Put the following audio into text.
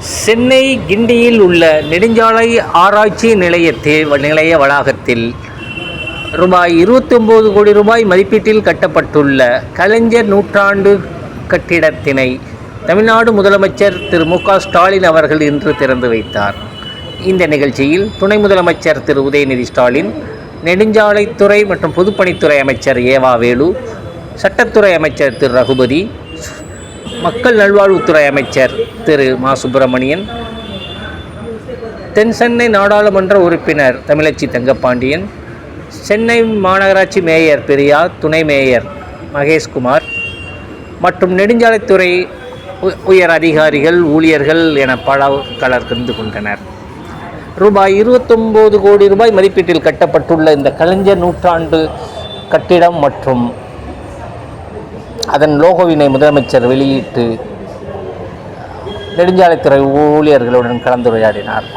சென்னை கிண்டியில் உள்ள நெடுஞ்சாலை ஆராய்ச்சி நிலையத்தில் நிலைய வளாகத்தில் ரூபாய் 29 கோடி ரூபாய் மதிப்பீட்டில் கட்டப்பட்டுள்ள கலைஞர் நூற்றாண்டு கட்டிடத்தினை தமிழ்நாடு முதலமைச்சர் திரு மு ஸ்டாலின் அவர்கள் இன்று திறந்து வைத்தார். இந்த நிகழ்ச்சியில் துணை முதலமைச்சர் திரு உதயநிதி ஸ்டாலின் நெடுஞ்சாலைத்துறை மற்றும் பொதுப்பணித்துறை அமைச்சர் ஏவா வேலு சட்டத்துறை அமைச்சர் திரு ரகுபதி மக்கள் நல்வாழ்வுத்துறை அமைச்சர் திரு மா. சுப்பிரமணியன் தென் சென்னை நாடாளுமன்ற உறுப்பினர் தமிழச்சி தங்கப்பாண்டியன் சென்னை மாநகராட்சி மேயர் பிரியா துணை மேயர் மகேஷ்குமார் மற்றும் நெடுஞ்சாலைத்துறை உ- உயர் அதிகாரிகள் ஊழியர்கள் என பல கலர் கலந்து கொண்டனர். ரூபாய் 29 கோடி ரூபாய் மதிப்பீட்டில் கட்டப்பட்டுள்ள இந்த கலைஞர் நூற்றாண்டு கட்டிடம் மற்றும் அதன் லோகோவினை முதலமைச்சர் வெளியிட்டு நெடுஞ்சாலைத்துறை ஊழியர்களுடன் கலந்துரையாடினார்.